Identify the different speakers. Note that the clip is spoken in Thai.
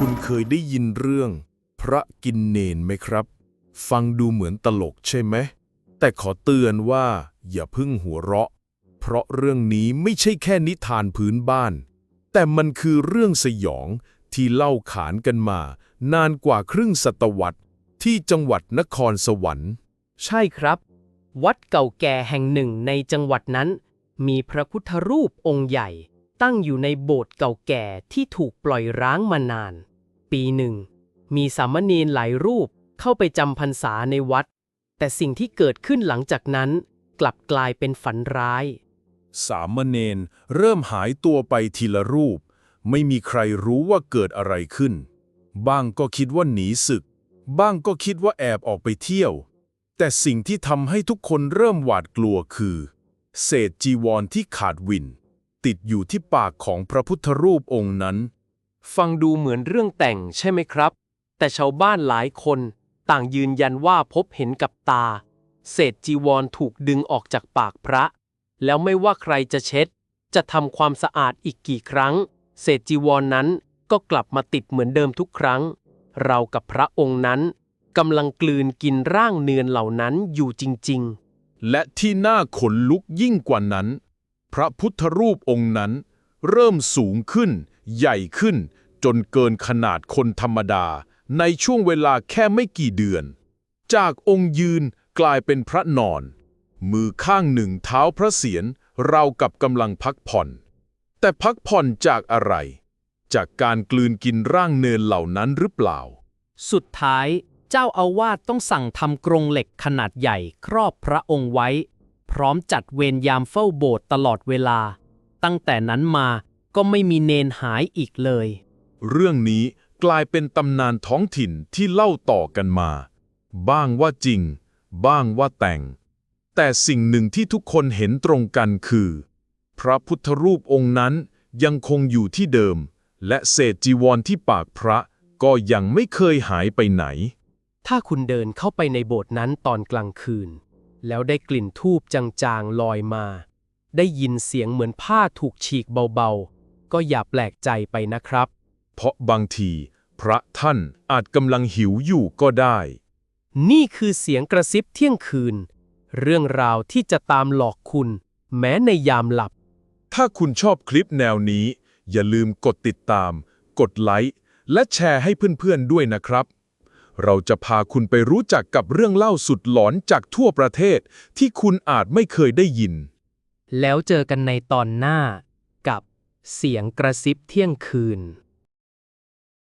Speaker 1: คุณเคยได้ยินเรื่อง พระกินเนนไหมครับ ฟังดูเหมือนตลกใช่ไหม แต่ขอเตือนว่าอย่าพึ่งหัวเราะ เพราะเรื่องนี้ไม่ใช่แค่นิทานพื้นบ้าน แต่มันคือเรื่องสยองที่เล่าขานกันมา นานกว่าครึ่งศตวรรษที่จังหวัดนครสวรรค์
Speaker 2: ใช่ครับ วัดเก่าแก่แห่งหนึ่งในจังหวัดนั้น มีพระพุทธรูปองค์ใหญ่ ตั้งอยู่ในโบสถ์เก่าแก่ที่ถูกปล่อยร้างมานาน ปีหนึ่ง มีสามเณรหลายรูปเข้าไปจำพรรษาในวัด แต่สิ่งที่เกิดขึ้นหลังจากนั้น กลับกลายเป็นฝันร้าย
Speaker 1: สามเณรเริ่มหายตัวไปทีละรูป ไม่มีใครรู้ว่าเกิดอะไรขึ้น บ้างก็คิดว่าหนีศึก บ้างก็คิดว่าแอบออกไปเที่ยว แต่สิ่งที่ทำให้ทุกคนเริ่มหวาดกลัวคือ เศษจีวรที่ขาดวิน ติดอยู่ที่ปากของพระพุทธรูปองค์นั้น
Speaker 2: ฟังดูเหมือนเรื่องแต่งใช่ไหมครับ แต่ชาวบ้านหลายคนต่างยืนยันว่าพบเห็นกับตา เศษจีวรถูกดึงออกจากปากพระ แล้วไม่ว่าใครจะเช็ด จะทำความสะอาดอีกกี่ครั้ง เศษจีวรนนั้นก็กลับมาติดเหมือนเดิมทุกครั้ง เรากับพระองค์นั้นกำลังกลืนกินร่างเนือนเหล่านั้นอยู่จริงๆ
Speaker 1: และที่น่าขนลุกยิ่งกว่านั้น พระพุทธรูปองค์นั้น เริ่มสูงขึ้น ใหญ่ขึ้น จนเกินขนาดคนธรรมดา ในช่วงเวลาแค่ไม่กี่เดือน จากองค์ยืนกลายเป็นพระนอน มือข้างหนึ่งเท้าพระเศียรเรากับกำลังพักผ่อน แต่พักผ่อนจากอะไร จากการกลืนกินร่างเนินเหล่านั้นหรือเปล่า
Speaker 2: สุดท้ายเจ้าอาวาสต้องสั่งทำกรงเหล็กขนาดใหญ่ครอบพระองค์ไว้ พร้อมจัดเวรยามเฝ้าโบสถ์ตลอดเวลา ตั้งแต่นั้นมาก็ไม่มีเนนหายอีกเลย
Speaker 1: เรื่องนี้กลายเป็นตำนานท้องถิ่นที่เล่าต่อกันมา บ้างว่าจริง บ้างว่าแต่ง แต่สิ่งหนึ่งที่ทุกคนเห็นตรงกันคือ พระพุทธรูปองค์นั้นยังคงอยู่ที่เดิม และเศษจีวรที่ปากพระก็ยังไม่เคยหายไปไหน
Speaker 2: ถ้าคุณเดินเข้าไปในโบสถ์นั้นตอนกลางคืน แล้วได้กลิ่นทูบจางๆลอยมา ได้ยินเสียงเหมือนผ้าถูกฉีกเบาๆ ก็อย่าแปลกใจไปนะครับ
Speaker 1: เพราะบางที พระท่านอาจกำลังหิวอยู่ก็ได้
Speaker 2: นี่คือเสียงกระซิบเที่ยงคืน เรื่องราวที่จะตามหลอกคุณ แม้ในยามหลับ
Speaker 1: ถ้าคุณชอบคลิปแนวนี้ อย่าลืมกดติดตาม กดไลค์และแชร์ให้เพื่อนๆด้วยนะครับ เราจะพาคุณไปรู้จักกับเรื่องเล่าสุดหลอนจากทั่วประเทศ ที่คุณอาจไม่เคยได้ยิน
Speaker 2: แล้วเจอกันในตอนหน้ากับเสียงกระซิบเที่ยงคืน